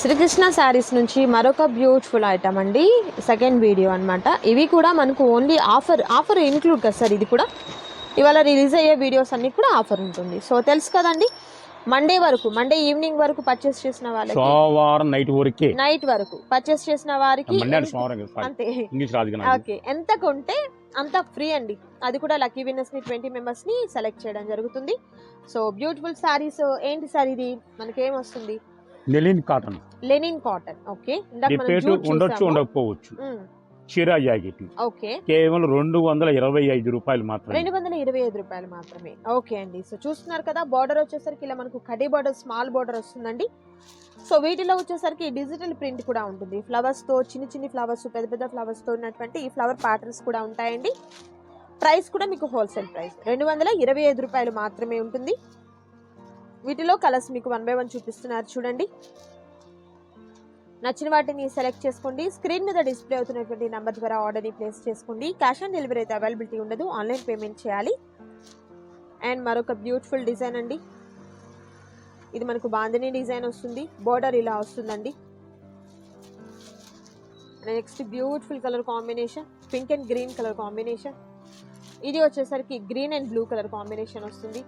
శ్రీకృష్ణ శారీస్ నుంచి మరొక beautiful item అండి. సెకండ్ వీడియో అన్నమాట. ఇవి కూడా మనకు ఓన్లీ ఆఫర్ ఆఫర్ ఇన్క్లూడ్ కదా సార్ ఇది కూడా? ఇవాళ రిలీజ్ అయ్యే వీడియోస్ అన్ని కూడా ఆఫర్ ఉంటుంది. సో తెలుసు కదండి మండే వరకు మండే ఈవినింగ్ వరకు పర్చేస్ చేసిన వాళ్ళకి సోమవారం నైట్ వరకే. నైట్ వరకు పర్చేస్ చేసిన వారికి. అంతే. ఓకే ఎంత కొంటే అంత ఫ్రీ అండి. అది కూడా లక్కీ విన్నర్స్ని ట్వంటీ మెంబర్స్ని సెలెక్ట్ చేయడం జరుగుతుంది. సో బ్యూటిఫుల్ సారీస్ ఏంటి సార్ ఇది? మనకి వస్తుంది? Linen cotton. Linen cotton. Okay. Repeat ఉండొచ్చు. ఉండకపోవచ్చు. చీరా జాకెట్. ఓకే. కేవలం రెండు వందల ఇరవై ఐదు రూపాయలు మాత్రమే. రెండు వందల ఇరవై ఐదు రూపాయలు మాత్రమే. ఓకే అండి. సో చూస్తున్నారు కదా బార్డర్ వచ్చేసరికి ఇలా మనకు కడి బార్డర్ స్మాల్ బార్డర్ వస్తుందండి. సో వీటిలో వచ్చేసరికి డిజిటల్ ప్రింట్ కూడా ఉంటుంది. ఫ్లవర్స్తో చిన్న చిన్ని ఫ్లవర్స్ పెద్ద పెద్ద ఫ్లవర్స్తో ఉన్నటువంటి ఈ ఫ్లవర్ ప్యాటర్న్స్ కూడా ఉంటాయండి. ప్రైస్ కూడా మీకు హోల్సేల్ ప్రైస్. రెండు వందల ఇరవై ఐదు రూపాయలు మాత్రమే ఉంటుంది. వీటిలో కలర్స్ మీకు వన్ బై వన్ చూపిస్తున్నారు చూడండి. నచ్చిన వాటిని సెలెక్ట్ చేసుకోండి. స్క్రీన్ మీద డిస్ప్లే అవుతున్నటువంటి నెంబర్ ద్వారా ఆర్డర్ని ప్లేస్ చేసుకోండి. క్యాష్ ఆన్ డెలివరీ అయితే అవైలబిలిటీ ఉండదు. ఆన్లైన్ పేమెంట్ చేయాలి. అండ్ మరొక బ్యూటిఫుల్ డిజైన్ అండి. ఇది మనకు బాందిని డిజైన్ వస్తుంది. బోర్డర్ ఇలా వస్తుందండి. Next beautiful colour combination. Pink and green colour combination. ఇది వచ్చేసరికి green and blue colour combination వస్తుంది.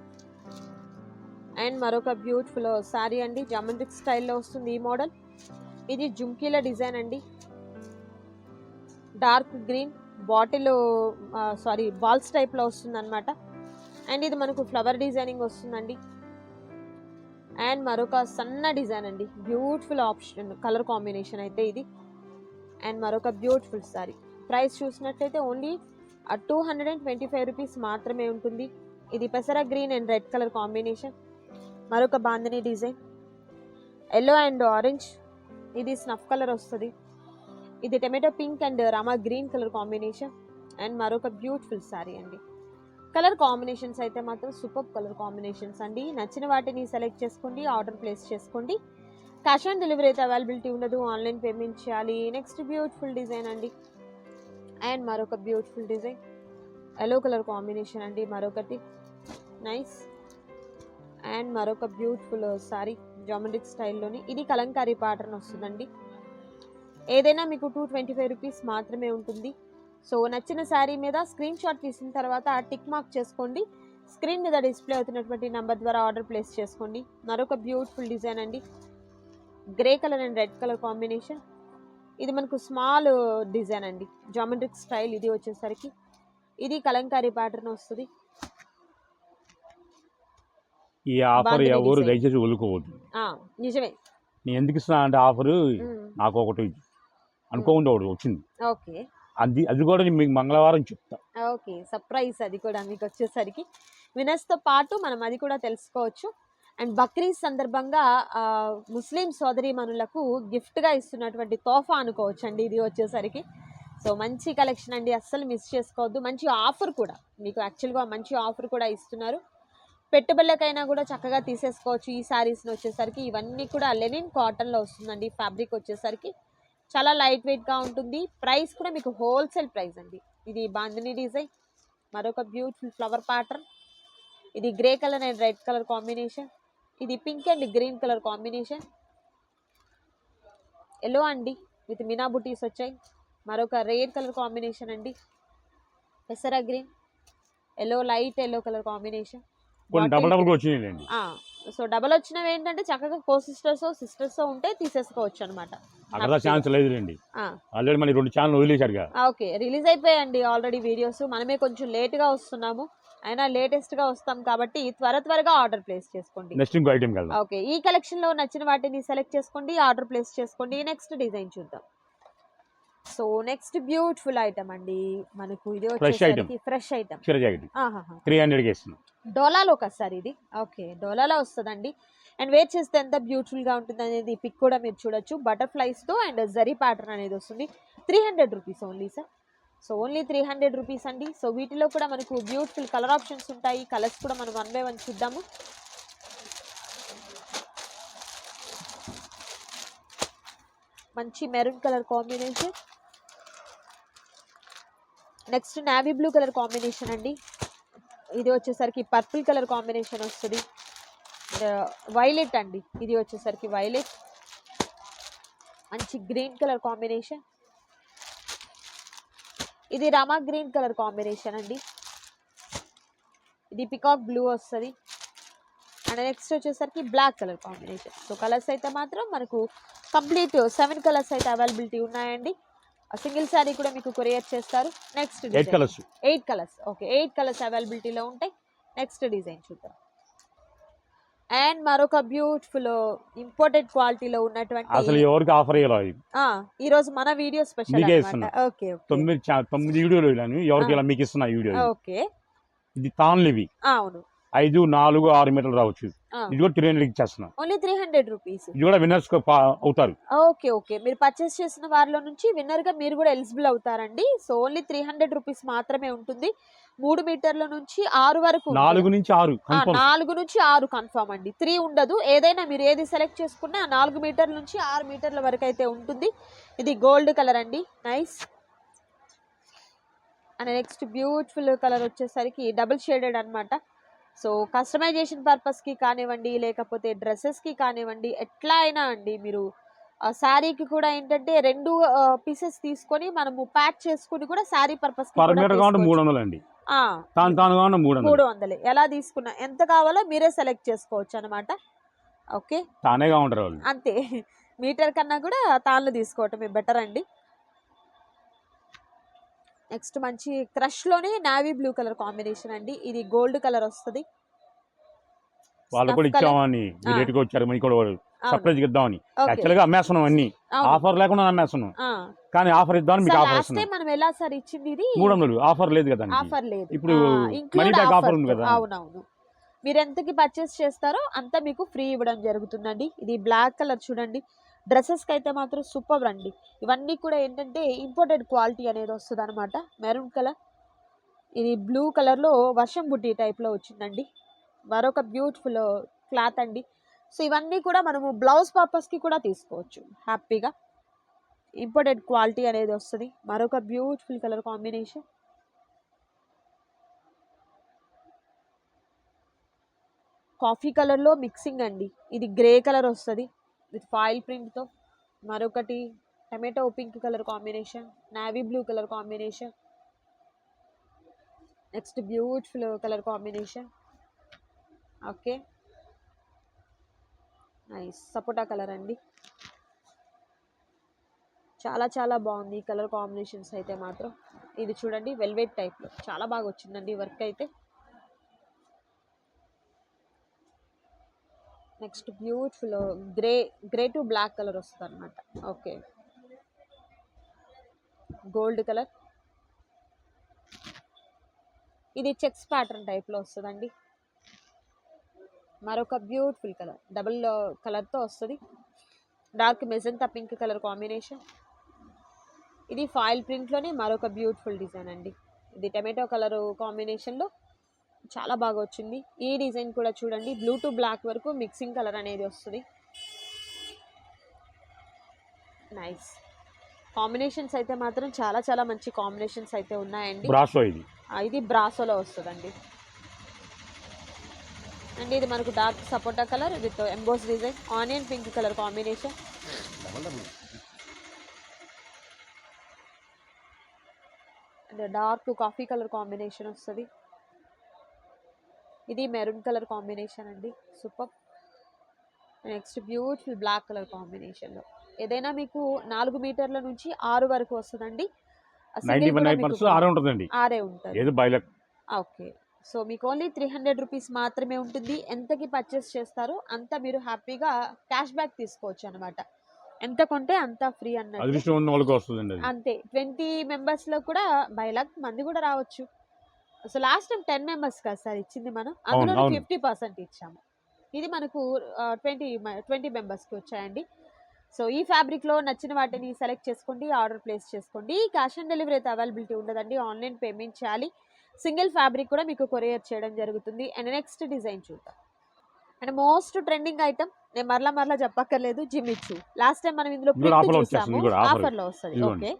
అండ్ మరొక బ్యూటిఫుల్ సారీ అండి. జమండ్రిక్ స్టైల్లో వస్తుంది ఈ మోడల్ ఇది జుమ్కీల డిజైన్ అండి. Dark green bottle sorry balls టైప్లో వస్తుంది అనమాట అండ్ ఇది మనకు ఫ్లవర్ డిజైనింగ్ వస్తుందండి. అండ్ మరొక సన్న డిజైన్ అండి. బ్యూటిఫుల్ ఆప్షన్ కలర్ కాంబినేషన్ అయితే ఇది. అండ్ మరొక బ్యూటిఫుల్ సారీ ప్రైస్ చూసినట్లయితే only two hundred and twenty five rupees మాత్రమే ఉంటుంది. ఇది పెసర green and red colour combination మరొక bandhani design. Yellow and orange ఇది స్నఫ్ కలర్ వస్తుంది. ఇది tomato pink and Rama green colour combination and మరొక బ్యూటిఫుల్ శారీ అండి. కలర్ కాంబినేషన్స్ అయితే మాత్రం సూపర్ కలర్ కాంబినేషన్స్ అండి. నచ్చిన వాటిని సెలెక్ట్ చేసుకోండి ఆర్డర్ ప్లేస్ చేసుకోండి. క్యాష్ ఆన్ డెలివరీ అయితే అవైలబిలిటీ ఉండదు. ఆన్లైన్ పేమెంట్ చేయాలి. నెక్స్ట్ బ్యూటిఫుల్ డిజైన్ అండి. అండ్ మరొక beautiful design yellow colour combination అండి మరొకటి. నైస్ అండ్ మరొక బ్యూటిఫుల్ సారీ జామెట్రిక్ స్టైల్లోని. ఇది కలంకారీ ప్యాటర్న్ వస్తుందండి. ఏదైనా మీకు టూ ట్వంటీ ఫైవ్ రూపీస్ మాత్రమే ఉంటుంది. సో నచ్చిన శారీ మీద స్క్రీన్ షాట్ తీసిన తర్వాత టిక్ మార్క్ చేసుకోండి. స్క్రీన్ మీద డిస్ప్లే అవుతున్నటువంటి నెంబర్ ద్వారా ఆర్డర్ ప్లేస్ చేసుకోండి. మరొక బ్యూటిఫుల్ డిజైన్ అండి. Grey colour and red colour combination. ఇది మనకు స్మాల్ డిజైన్ అండి. జామెట్రిక్ స్టైల్ ఇది వచ్చేసరికి. ఇది కలంకారీ ప్యాటర్న్ వస్తుంది. ఈ ఆఫర్ ఎవరు. దయచేసి వదులుకోవద్దు. నిజమే. నేను ఎందుకు ఇస్తున్నా అంటే ఆఫర్. నాకు ఒకటి అనుకోకుండా ఒకటి వచ్చింది. ఓకే. అది అది కూడా నేను మీకు మంగళవారం చెప్తా. ఓకే సర్ప్రైజ్ అది కూడా మీకు వచ్చేసరికి. వినర్స్తో పాటు మనం అది కూడా తెలుసుకోవచ్చు. అండ్ బక్రీద్ సందర్భంగా ముస్లిం సోదరీమణులకు గిఫ్ట్గా ఇస్తున్నటువంటి తోఫా అనుకోవచ్చు అండి ఇది వచ్చేసరికి. సో మంచి కలెక్షన్ అండి. అస్సలు మిస్ చేసుకోవద్దు. మంచి ఆఫర్ కూడా. మీకు యాక్చువల్గా మంచి ఆఫర్ కూడా ఇస్తున్నారు. పెట్టుబడులకైనా కూడా చక్కగా తీసేసుకోవచ్చు. ఈ శారీస్ని వచ్చేసరికి ఇవన్నీ కూడా లెనిన్ కాటన్లో వస్తుందండి. ఫ్యాబ్రిక్ వచ్చేసరికి చాలా లైట్ వెయిట్గా ఉంటుంది. ప్రైస్ కూడా మీకు హోల్సేల్ ప్రైస్ అండి. ఇది బాందిని డిజైన్ మరొక బ్యూటిఫుల్ ఫ్లవర్ ప్యాటర్న్ ఇది grey colour and red colour combination ఇది pink and green colour combination yellow అండి విత్ మినా బుటీస్ వచ్చాయి. మరొక రెడ్ కలర్ కాంబినేషన్ అండి. పెసరా green yellow light yellow colour combination కొన్ని డబల్ డబుల్ వచ్చినాయండి సో డబల్ వచ్చినవి ఏంటంటే చక్కగా కో సిస్టర్స్ సిస్టర్స్ ఉంటే తీసేసుకోవచ్చు అనమాట అక్కడ ఛాన్స్ లేదులేండి. ఆల్రెడీ మన రెండు ఛానల్ వదిలేశారుగా. ఓకే. రిలీజ్ అయిపోయాయండి ఆల్రెడీ వీడియోస్. మనమే కొంచెం లేట్గా వస్తున్నాము. అయినా లేటెస్ట్గా వస్తాం కాబట్టి త్వర త్వరగా ఆర్డర్ ప్లేస్ చేసుకోండి. నెక్స్ట్ ఇంకో ఐటెం కదా ఓకే. ఈ కలెక్షన్లో నచ్చిన వాటిని సెలెక్ట్ చేసుకోండి ఆర్డర్ ప్లేస్ చేసుకోండి. నెక్స్ట్ డిజైన్ చూద్దాం. సో నెక్స్ట్ బ్యూటిఫుల్ ఐటమ్ అండి. మనకు ఇది వచ్చేసరికి ఫ్రెష్ ఐటమ్ త్రీ హండ్రెడ్కి డోలాలో ఒకసారి ఇది? ఓకే డోలాలో వస్తుందండి. అండ్ వేర్ చేస్తే ఎంత బ్యూటిఫుల్గా ఉంటుంది అనేది పిక్ కూడా మీరు చూడొచ్చు. బటర్ఫ్లైస్తో అండ్ జరీ ప్యాటర్న్ అనేది వస్తుంది. Three hundred rupees only sir. So only three hundred rupees అండి. సో వీటిలో కూడా మనకు బ్యూటిఫుల్ కలర్ ఆప్షన్స్ ఉంటాయి. కలర్స్ కూడా మనం వన్ బై వన్ చూద్దాము. మంచి maroon colour combination. Next navy blue colour combination అండి. ఇది వచ్చేసరికి పర్పుల్ కలర్ కాంబినేషన్ వస్తుంది. వైలెట్ అండి. ఇది వచ్చేసరికి వైలెట్. మంచి గ్రీన్ కలర్ కాంబినేషన్. ఇది రామా గ్రీన్ కలర్ కాంబినేషన్ అండి. ఇది పికాక్ బ్లూ వస్తుంది. అండ్ నెక్స్ట్ వచ్చేసరికి black colour combination. So colours అయితే మాత్రం మనకు కంప్లీట్ సెవెన్ కలర్స్ అయితే అవైలబిలిటీ ఉన్నాయండి. సింగిల్ శారీ కూడా మీకు కొరియర్ చేస్తారు. Next eight colours eight colours okay eight colours అవైలబిలిటీలో ఉంటాయి. నెక్స్ట్ డిజైన్ చూద్దాం. అండ్ మరొక బ్యూటిఫుల్ ఇంపోర్టెడ్ క్వాలిటీలో ఉన్నటువంటి అసలు ఎవరికి ఆఫర్ ఈ రోజు మన వీడియో స్పెషల్. ఓకే తొమ్మిది తొమ్మిది వీడియోలు ఎవరికి ఇలా మీకు ఇస్తున్నా వీడియో. ఓకే ఇది తాన్లు ఇవి. ఆ, అవును. ఐదు నాలుగు ఆరు మీటర్లు రావచ్చు. ఇది కూడా త్రీ హండ్రెడ్ ఇచ్చేస్తున్నా. ఓన్లీ త్రీ హండ్రెడ్ రూపీస్ ఇది కూడా విన్నర్స్ అవుతారు. Okay okay. మీరు పర్చేస్ చేసిన వారిలో నుంచి విన్నర్గా మీరు కూడా ఎలిజిబుల్ అవుతారండి. So only three hundred rupees మాత్రమే ఉంటుంది. మూడు మీటర్ల నుంచి ఆరు వరకు. నాలుగు నుంచి ఆరు నాలుగు నుంచి ఆరు కన్ఫర్మ్ అండి. త్రీ ఉండదు. ఏదైనా మీరు ఏది సెలెక్ట్ చేసుకున్నా నాలుగు మీటర్ల నుంచి ఆరు మీటర్ల వరకు అయితే ఉంటుంది. ఇది గోల్డ్ కలర్ అండి. Nice and next beautiful colour వచ్చేసరికి డబుల్ షేడెడ్ అన్నమాట. సో కస్టమైజేషన్ పర్పస్కి కానివ్వండి లేకపోతే డ్రెస్సెస్కి కానివ్వండి ఎట్లా అయినా అండి మీరు శారీకి కూడా ఏంటంటే రెండు పీసెస్ తీసుకొని మనము ప్యాక్ చేసుకుని కూడా శారీ పర్పస్ మూడు వందలు అండి. తాను తాను మూడు వందలు ఎలా తీసుకున్నా ఎంత కావాలో మీరే సెలెక్ట్ చేసుకోవచ్చు అనమాట ఓకే? తానే అంతే. మీటర్ కన్నా కూడా తాళ్ళు తీసుకోవటమే బెటర్ అండి. నెక్స్ట్ మంచి క్రష్లోనే నావీ బ్లూ కలర్ కాంబినేషన్ అండి ఇది గోల్డ్ కలర్ వస్తుంది వాళ్ళు కూడా. ఇచ్చామని వచ్చారు మీకు కూడా. సర్ప్రైజ్ ఇద్దామని అమ్మేస్తున్నాం అన్ని. ఆఫర్ లేకుండా అమ్మేస్తున్నాం. కానీ ఆఫర్ ఇద్దామని మీకు సార్, ఆఫర్ మనం ఎలా సార్ ఇచ్చింది ఇది మూడు వందలు ఆఫర్ లేదు కదా. ఆఫర్ లేదు ఇప్పుడు ఉంది. కదా. అవునవును మీరు ఎంతకి పర్చేస్ చేస్తారో అంత మీకు ఫ్రీ ఇవ్వడం జరుగుతుందండి ఇది బ్లాక్ కలర్ చూడండి డ్రెస్సెస్కి అయితే మాత్రం సూపర్ అండి. ఇవన్నీ కూడా ఏంటంటే ఇంపోర్టెడ్ క్వాలిటీ అనేది వస్తుంది అనమాట మెరూన్ కలర్ ఇది బ్లూ కలర్లో వర్షం బుట్టి టైప్లో వచ్చిందండి. మరొక బ్యూటిఫుల్ క్లాత్ అండి. సో ఇవన్నీ కూడా మనము బ్లౌజ్ పర్పస్కి కూడా తీసుకోవచ్చు. హ్యాపీగా. ఇంపోర్టెడ్ క్వాలిటీ అనేది వస్తుంది. మరొక బ్యూటిఫుల్ కలర్ కాంబినేషన్. కాఫీ కలర్లో మిక్సింగ్ అండి. ఇది గ్రే కలర్ వస్తుంది. విత్ ఫాయిల్ ప్రింట్తో మరొకటి tomato pink colour combination navy blue colour combination next beautiful colour combination. Okay. Nice. సపోటా కలర్ అండి. చాలా చాలా బాగుంది ఈ కలర్ కాంబినేషన్స్ అయితే మాత్రం. ఇది చూడండి వెల్వెట్ టైప్లో. చాలా బాగా వచ్చిందండి వర్క్ అయితే. Next beautiful grey grey to black colour వస్తుంది అనమాట ఓకే. Gold colour. ఇది చెక్స్ ప్యాటర్న్ టైప్లో వస్తుందండి. మరొక బ్యూటిఫుల్ కలర్. డబుల్ కలర్తో వస్తుంది. Dark magenta pink colour combination. ఇది ఫాయిల్ ప్రింట్లోనే మరొక బ్యూటిఫుల్ డిజైన్ అండి. ఇది టమాటో కలర్ కాంబినేషన్లో చాలా బాగా వచ్చింది. ఈ డిజైన్ కూడా చూడండి. బ్లూ టు బ్లాక్ వరకు మిక్సింగ్ కలర్ అనేది వస్తుంది. నైస్. కాంబినేషన్స్ అయితే మాత్రం చాలా చాలా మంచి కాంబినేషన్స్ అయితే ఉన్నాయండి. బ్రాసో ఇది. ఇది బ్రాసోలో వస్తుందండి. అండ్ ఇది మనకు dark sapota colour with emboss design. Onion pink colour combination. Dark coffee colour combination వస్తుంది. ఇది మెరూన్ కలర్ కాంబినేషన్ అండి. Super. Next beautiful black colour కాంబినేషన్లో ఏదైనా మీకు నాలుగు మీటర్ల నుంచి ఆరు వరకు వస్తుందండి. ఆరే ఉంటుంది. ఓకే. సో మీకు ఓన్లీ త్రీ హండ్రెడ్ రూపీస్ మాత్రమే ఉంటుంది. ఎంతకి పర్చేస్ చేస్తారో అంత మీరు హ్యాపీగా క్యాష్ బ్యాక్ తీసుకోవచ్చు అనమాట ఎంత కొంటే అంత ఫ్రీ అన్నట్టు. అంతే. ట్వంటీ మెంబర్స్లో కూడా బై లాక్ మంది కూడా రావచ్చు. So last time ten members కదా సార్ ఇచ్చింది మనం. అందులో. ఫిఫ్టీ పర్సెంట్ ఇచ్చాము. ఇది మనకు ట్వంటీ ట్వంటీ మెంబర్స్కి వచ్చాయండి. సో ఈ ఫ్యాబ్రిక్లో నచ్చిన వాటిని సెలెక్ట్ చేసుకోండి ఆర్డర్ ప్లేస్ చేసుకోండి. క్యాష్ ఆన్ డెలివరీ అయితే అవైలబిలిటీ ఉండదండి. ఆన్లైన్ పేమెంట్ చేయాలి. సింగిల్ ఫ్యాబ్రిక్ కూడా మీకు కొరియర్ చేయడం జరుగుతుంది. అండ్ నెక్స్ట్ డిజైన్ చూద్దాం. అండ్ మోస్ట్ ట్రెండింగ్ ఐటమ్ నేను మరలా మరలా చెప్పక్కర్లేదు జిమ్మిచ్చు లాస్ట్ టైం మనం ఇందులో చూసాము. ఆఫర్లో వస్తుంది. ఓకే.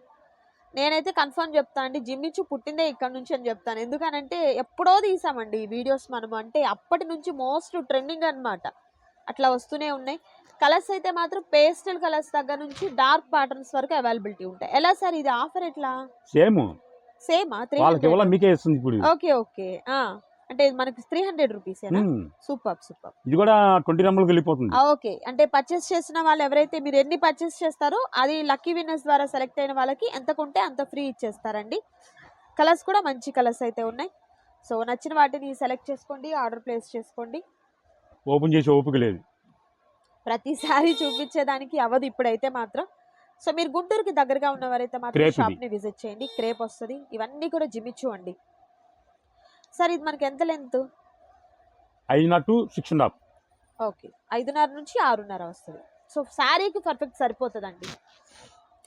నేనైతే కన్ఫర్మ్ చెప్తాను అండి జిమ్మిచ్చు పుట్టిందే ఇక్కడ నుంచి అని చెప్తాను. ఎందుకనంటే ఎప్పుడో తీసామండి ఈ వీడియోస్ మనము. అంటే అప్పటి నుంచి మోస్ట్ ట్రెండింగ్ అన్నమాట. అట్లా వస్తూనే ఉన్నాయి. కలర్స్ అయితే మాత్రం పేస్టల్ కలర్స్ దగ్గర నుంచి డార్క్ ప్యాటర్న్స్ వరకు అవైలబిలిటీ ఉంటాయి. ఎలా సార్ ఇది ఆఫర్ ఎట్లా? సేమ్. సేమా. Okay okay. అంటే ఇది మనకి three hundred rupees. Super super. ఇది కూడా ట్వంటీ నెంబర్కి వెళ్ళిపోతుంది. ఓకే. అంటే పర్చేస్ చేసిన వాళ్ళు ఎవరైతే మీరు ఎన్ని పర్చేస్ చేస్తారో అది లక్కీ విన్నర్స్ ద్వారా సెలెక్ట్ అయిన వాళ్ళకి ఎంత కొంటే అంత ఫ్రీ ఇచ్చేస్తారండి. కలర్స్ కూడా మంచి కలర్స్ అయితే ఉన్నాయి. సో నచ్చిన వాటిని సెలెక్ట్ చేసుకోండి ఆర్డర్ ప్లేస్ చేసుకోండి. ఓపెన్ చేసి ఓపిక లేదు. ప్రతిసారి చూపించేదానికి అవ్వదు ఇప్పుడైతే మాత్రం. సో మీరు గుంటూరుకి దగ్గరగా ఉన్నవారైతే మాత్రం. షాప్ని విజిట్ చేయండి. క్రేప్ వస్తుంది. ఇవన్నీ కూడా జిమిచ్చు అండి. సార్ ఇది మనకి ఎంత లెంత్ ఐదు not six and half okay. ఐదున్నర నుంచి ఆరున్నర వస్తుంది. సో శారీకి పర్ఫెక్ట్ సరిపోతుందండి.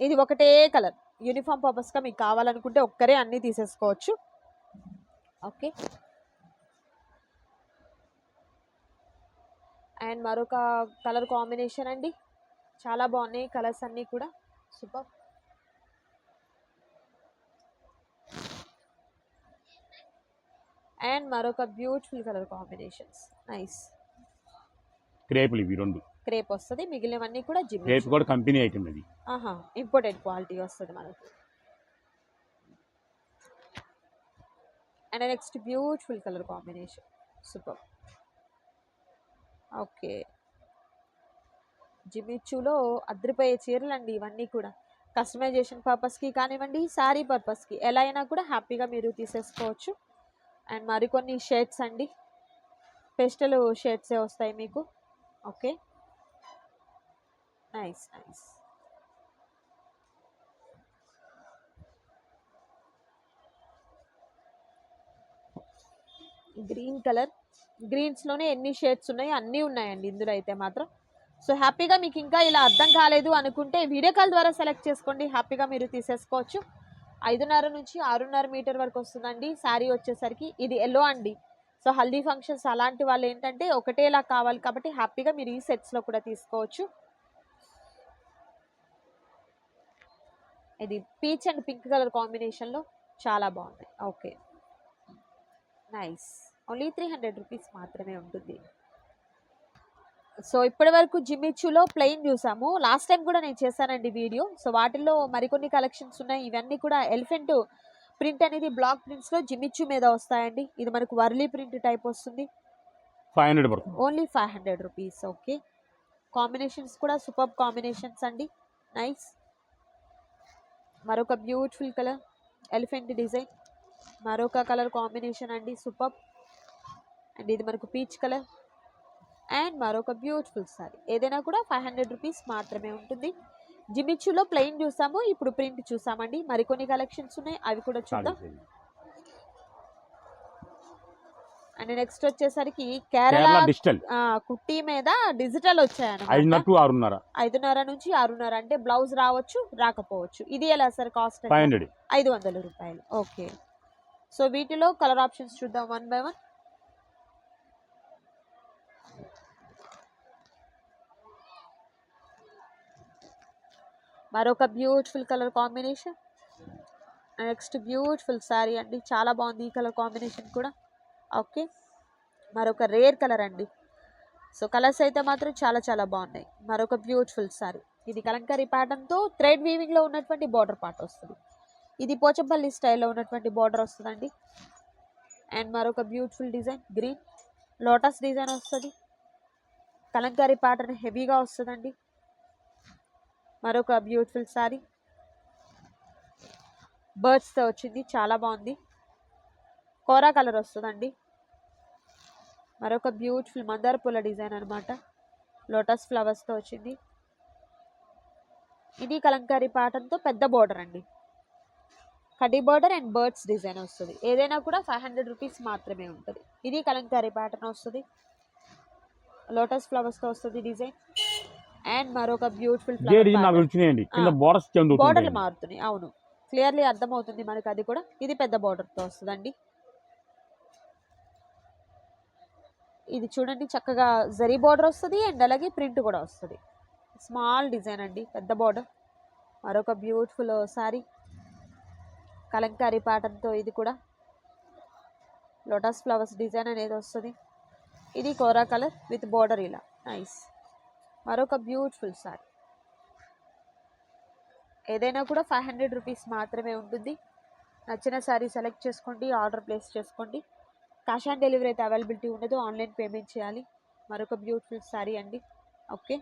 ఇది ఒకటే కలర్. యూనిఫామ్ పర్పస్గా మీకు కావాలనుకుంటే ఒక్కరే అన్నీ తీసేసుకోవచ్చు. ఓకే. అండ్ మరొక కలర్ కాంబినేషన్ అండి. చాలా బాగున్నాయి కలర్స్ అన్నీ కూడా. సూపర్. అండ్ మరొక బ్యూటిఫుల్ కలర్ కాంబినేషన్స్. నైస్. క్రేపులు ఇవి రెండు. క్రేప్ వస్తుంది మిగిలినవన్నీ కూడా జిమ్ క్రేప్ కూడా కంపెనీ ఐటమ్ అది ఆహా ఇంపోర్టెడ్ క్వాలిటీ వస్తుంది మనకి. And next beautiful colour combination. Super. Okay. జిమిచ్చులో అద్రిపోయే చీరలు అండి ఇవన్నీ కూడా. కస్టమైజేషన్ పర్పస్కి కానివ్వండి శారీ పర్పస్కి ఎలా అయినా కూడా హ్యాపీగా మీరు తీసేసుకోవచ్చు. అండ్ మరికొన్ని షేడ్స్ అండి. పెస్టల్ షేడ్సే వస్తాయి మీకు. Okay. Nice nice. Green colour. గ్రీన్స్లోనే ఎన్ని షేడ్స్ ఉన్నాయి అన్నీ ఉన్నాయండి ఇందులో అయితే మాత్రం. సో హ్యాపీగా మీకు ఇంకా ఇలా అర్థం కాలేదు అనుకుంటే వీడియో కాల్ ద్వారా సెలెక్ట్ చేసుకోండి. హ్యాపీగా మీరు తీసేసుకోవచ్చు. ఐదున్నర నుంచి ఆరున్నర మీటర్ వరకు వస్తుందండి. శారీ వచ్చేసరికి ఇది ఎల్లో అండి. సో హల్దీ ఫంక్షన్స్ అలాంటి వాళ్ళు ఏంటంటే ఒకటేలా కావాలి కాబట్టి హ్యాపీగా మీరు ఈ సెట్స్లో కూడా తీసుకోవచ్చు. ఇది పీచ్ అండ్ పింక్ కలర్ కాంబినేషన్లో చాలా బాగుంది. Okay. Nice. Only three hundred rupees మాత్రమే ఉంటుంది. సో ఇప్పటి వరకు జిమ్మిచ్చులో ప్లెయిన్ చూసాము. లాస్ట్ టైం కూడా నేను చేశానండి వీడియో. సో వాటిల్లో మరికొన్ని కలెక్షన్స్ ఉన్నాయి. ఇవన్నీ కూడా ఎలిఫెంట్ ప్రింట్ అనేది బ్లాక్ ప్రింట్స్లో జిమ్మిచ్చు మీద వస్తాయండి. ఇది మనకు వర్లీ ప్రింట్ టైప్ వస్తుంది. Five hundred only five hundred rupees. Okay. Combinations కూడా సూపర్ కాంబినేషన్స్ అండి. నైస్. మరొక బ్యూటిఫుల్ కలర్ ఎలిఫెంట్ డిజైన్. మరొక కలర్ కాంబినేషన్ అండి. సూపర్. అండ్ ఇది మనకు పీచ్ కలర్. అండ్ మరొక బ్యూటిఫుల్ సారీ. ఏదైనా కూడా ఫైవ్ హండ్రెడ్ రూపీస్ మాత్రమే ఉంటుంది. జిమిచ్చులో ప్లెయిన్ చూసాము ఇప్పుడు ప్రింట్ చూసామండి. మరికొన్ని కలెక్షన్స్ ఉన్నాయి అవి కూడా చూద్దాం. అండ్ నెక్స్ట్ వచ్చేసరికి కేరళ డిజిటల్. కుట్టి మీద డిజిటల్ వచ్చాయన్నమాట. ఆరున్నర. ఐదున్నర నుంచి ఆరున్నర అంటే బ్లౌజ్ రావచ్చు రాకపోవచ్చు. ఇది ఎలా సార్ కాస్ట్? ఐదు వందల రూపాయలు. ఓకే. సో వీటిలో కలర్ ఆప్షన్స్ చూద్దాం వన్ బై వన్. మరొక beautiful colour combination next beautiful sari అండి. చాలా బాగుంది ఈ కలర్ కాంబినేషన్ కూడా. ఓకే మరొక రేర్ కలర్ అండి. సో కలర్స్ అయితే మాత్రం చాలా చాలా బాగున్నాయి. మరొక బ్యూటిఫుల్ సారీ ఇది కలంకరీ ప్యాటర్న్తో థ్రెడ్ వీవింగ్లో ఉన్నటువంటి బార్డర్ పార్ట్ వస్తుంది. ఇది పోచంపల్లి స్టైల్లో ఉన్నటువంటి బార్డర్ వస్తుందండి. అండ్ మరొక beautiful design green lotus design వస్తుంది. కలంకారీ ప్యాటర్న్ హెవీగా వస్తుందండి. మరొక బ్యూటిఫుల్ సారీ బర్డ్స్తో వచ్చింది. చాలా బాగుంది. కోరా కలర్ వస్తుందండి. మరొక బ్యూటిఫుల్ మందార పూల డిజైన్ అనమాట లోటస్ ఫ్లవర్స్తో వచ్చింది. ఇది కలంకారీ పాటంతో పెద్ద బార్డర్ అండి. కడ్డీ బార్డర్ అండ్ బర్డ్స్ డిజైన్ వస్తుంది. ఏదైనా కూడా ఫైవ్ హండ్రెడ్ రూపీస్ మాత్రమే ఉంటుంది. ఇది కలంకారీ ప్యాటర్న్ వస్తుంది. లోటస్ ఫ్లవర్స్తో వస్తుంది డిజైన్ అండ్ మరొక బ్యూటిఫుల్ వచ్చినాయండి కింద బోర్డర్స్ బోర్డర్లు మారుతున్నాయి. అవును. క్లియర్లీ అర్థమవుతుంది మనకి అది కూడా. ఇది పెద్ద బోర్డర్తో వస్తుందండి. ఇది చూడండి చక్కగా జరీ బోర్డర్ వస్తుంది అండ్ అలాగే ప్రింట్ కూడా వస్తుంది. స్మాల్ డిజైన్ అండి పెద్ద బోర్డర్ మరొక బ్యూటిఫుల్ సారీ కలంకారీ ప్యాటర్న్తో ఇది కూడా. లోటస్ ఫ్లవర్స్ డిజైన్ అనేది వస్తుంది. ఇది కోరా కలర్ విత్ బోర్డర్ ఇలా. నైస్ మరొక బ్యూటిఫుల్ సారీ ఏదైనా కూడా ఫైవ్ హండ్రెడ్ రూపీస్ మాత్రమే ఉంటుంది. నచ్చిన శారీ సెలెక్ట్ చేసుకోండి ఆర్డర్ ప్లేస్ చేసుకోండి. క్యాష్ ఆన్ డెలివరీ అయితే అవైలబిలిటీ ఉండదు ఆన్లైన్ పేమెంట్ చేయాలి. మరొక బ్యూటిఫుల్ శారీ అండి. ఓకే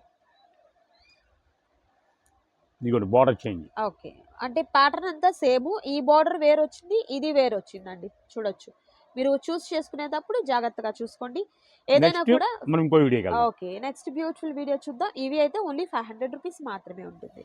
బోర్డర్ చేంజ్ ఓకే అంటే ప్యాటర్న్ అంతా సేమ్ ఈ బార్డర్ వేరు వచ్చింది ఇది వేరు వచ్చిందండి చూడొచ్చు. మీరు చూస్ చేసుకునేటప్పుడు జాగ్రత్తగా చూసుకోండి. ఏదైనా కూడా మనం ఇంకో వీడియో కదా ఓకే నెక్స్ట్ బ్యూటిఫుల్ వీడియో చూద్దాం. ఇవి అయితే ఓన్లీ ఫైవ్ హండ్రెడ్ రూపీస్ మాత్రమే ఉంటుంది.